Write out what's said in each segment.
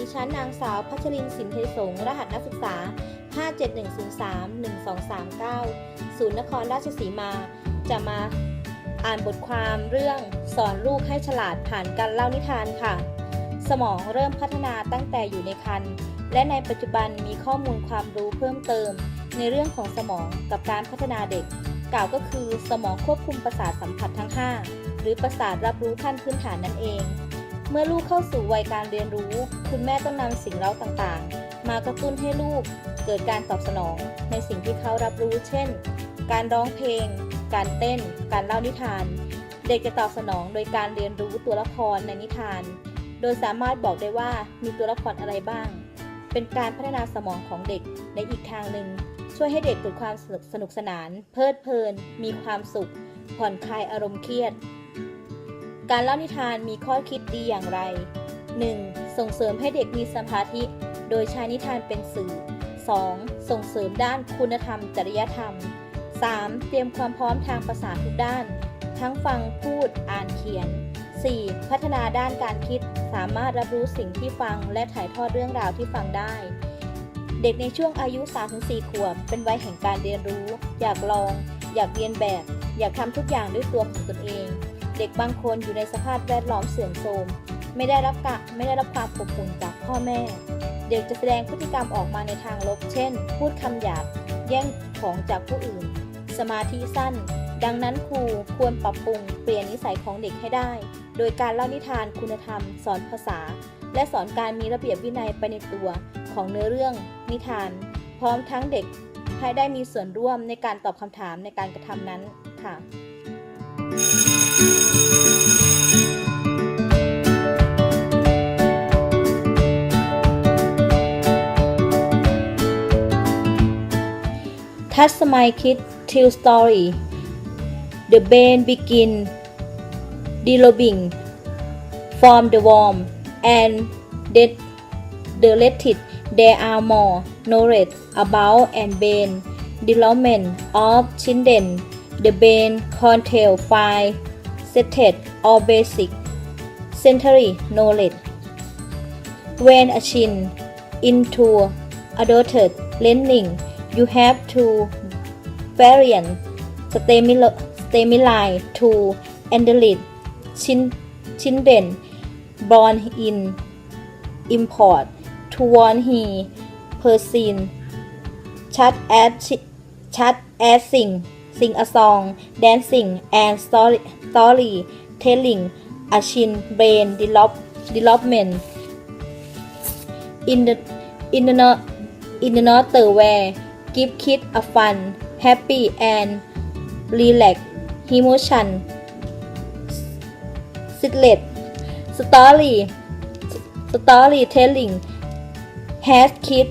ดิฉันนางสาวพัชรินทร์สินเทสงรหัสนักศึกษา 571031239 ศูนย์นครราชสีมา จะมาอ่านบทความเรื่องสอนลูกให้ฉลาดผ่านการเล่านิทานค่ะ สมองเริ่มพัฒนาตั้งแต่อยู่ในครรภ์และในปัจจุบันมีข้อมูลความรู้เพิ่มเติม ในเรื่องของสมองกับการพัฒนาเด็ก กล่าวก็คือสมองควบคุมประสาทสัมผัสทั้ง 5 หรือประสาทรับรู้ขั้นพื้นฐานนั่นเอง เมื่อลูกเข้าสู่วัยการเรียนรู้ คุณแม่ต้องนำสิ่งเร้าต่างๆ มากระตุ้นให้ลูกเกิดการตอบสนองในสิ่งที่เขารับรู้ เช่น การร้องเพลง การเต้น การเล่านิทาน เด็กจะตอบสนองโดยการเรียนรู้ตัวละครในนิทาน โดยสามารถบอกได้ว่ามีตัวละครอะไรบ้าง เป็นการพัฒนาสมองของเด็กในอีกทางหนึ่ง ช่วยให้เด็กเกิดความสนุกสนุกสนาน เพลิดเพลิน มีความสุข ผ่อนคลายอารมณ์เครียด การเล่านิทานมีข้อคิดดีอย่างไร 1. ส่งเสริมให้เด็กมีสมาธิ โดยใช้นิทานเป็นสื่อ 2. ส่งเสริมด้านคุณธรรม จริยธรรม 3. เตรียมความพร้อมทางภาษาทุกด้าน ทั้งฟังพูดอ่านเขียน 4. พัฒนาด้านการคิดสามารถรับรู้สิ่งที่ฟังและถ่ายทอดเรื่องราวที่ฟังได้ เด็กในช่วงอายุ 3-4 ขวบ เป็นวัยแห่งการเรียนรู้ อยากลอง อยากเรียนแบบ อยากทำทุกอย่างด้วยตัวของตนเอง เด็กบางคนอยู่ในสภาพแวดล้อมเสื่อมโทรมไม่ได้รับกะไม่ได้รับความอบอุ่นจากพ่อแม่ เด็กจะแสดงพฤติกรรมออกมาในทางลบ เช่น พูดคำหยาบ แย่งของจากผู้อื่น สมาธิสั้น ดังนั้นครูควรปรับปรุงเปลี่ยนนิสัยของเด็กให้ได้ โดยการเล่านิทานคุณธรรม สอนภาษา และสอนการมีระเบียบวินัยไปในตัวของเนื้อเรื่องนิทาน พร้อมทั้งเด็กให้ได้มีส่วนร่วมในการตอบคำถามในการกระทำนั้นค่ะ Touch My Kid Tell Story. The band Begin Delobing From the Warm and that The latest There are more knowledge about and Bane Development of Children. The band contain five sets or basic century knowledge. When a chin into adulthood learning you have to variant stimuli, to chin, children born in import to warn he person such as such as sing sing a song dancing and story telling a chin brain develop, development. In the in the in give kid a fun happy and relax emotion Sidlet story storytelling has kid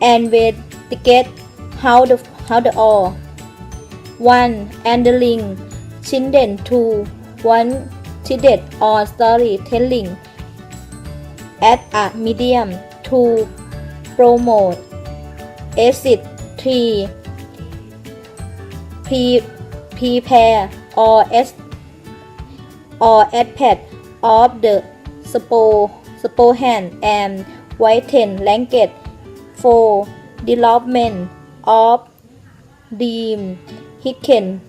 and way to get how the how the all one handling children two one children or storytelling as a medium to promote exit three pre prepare or as or aspect of the spore hand and whiten language for development of dream hidden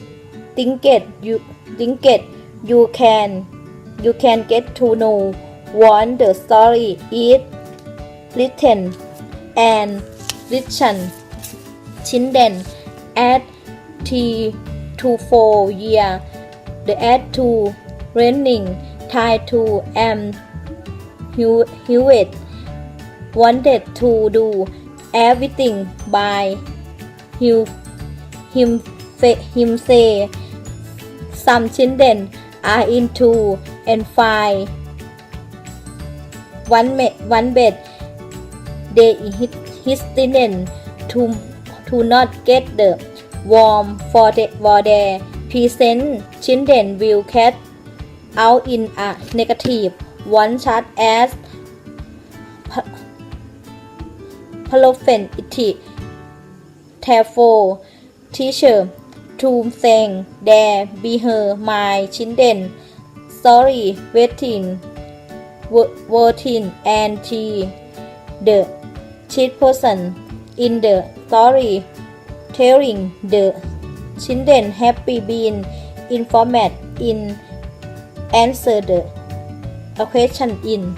thinket you thinket you can you can get to know what the story is written and written children at three to four year the add to running try to am Hew- Hewitt wanted to do everything by him, him, him say some children are into and find one, one bed they his, his student to, to not get the warm for the for their present children will cat out in a negative one such as profanity therefore teacher to saying there be her my children sorry waiting Wortin and T the cheat person in the story telling the children happy been informed in answer the question in